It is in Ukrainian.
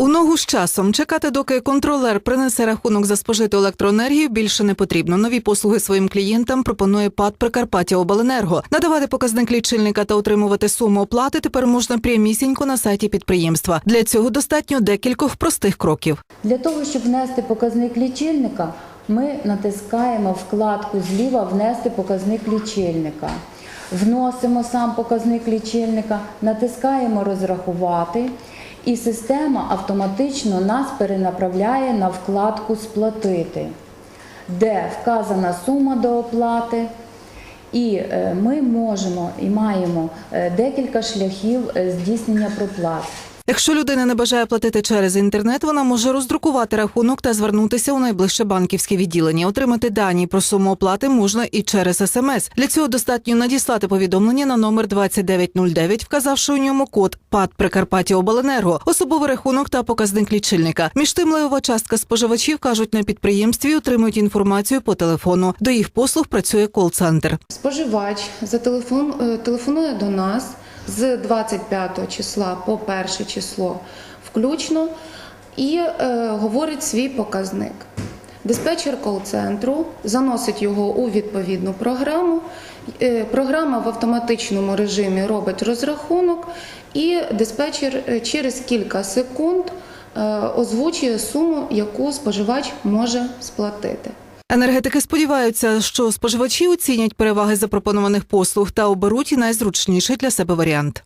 У ногу з часом чекати, доки контролер принесе рахунок за спожиту електроенергію, більше не потрібно. Нові послуги своїм клієнтам пропонує ПАД Прикарпаття Обленерго. Надавати показник лічильника та отримувати суму оплати тепер можна прямісінько на сайті підприємства. Для цього достатньо декількох простих кроків. Для того, щоб внести показник лічильника, ми натискаємо вкладку зліва Внести показник лічильника. Вносимо сам показник лічильника, натискаємо Розрахувати, і система автоматично нас перенаправляє на вкладку Сплатити, де вказана сума до оплати. І е, ми можемо і маємо е, декілька шляхів е, здійснення проплат. Якщо людина не бажає платити через інтернет, вона може роздрукувати рахунок та звернутися у найближче банківське відділення. Отримати дані про суму оплати можна і через смс. Для цього достатньо надіслати повідомлення на номер 2909, вказавши у ньому код ПАД Прикарпаття Обленерго, особовий рахунок та показник лічильника. Між тим левова частка споживачів кажуть на підприємстві отримують інформацію по телефону. До їх послуг працює кол-центр. Споживач зателефон, е, телефонує до нас з 25 числа по 1 число включно і е, говорить свій показник. Диспетчер кол-центру заносить його у відповідну програму. Е, Програма в автоматичному режимі робить розрахунок, і диспетчер е, через кілька секунд е, озвучує суму, яку споживач може сплатити. Енергетики сподіваються, що споживачі оцінять переваги запропонованих послуг та оберуть і найзручніший для себе варіант.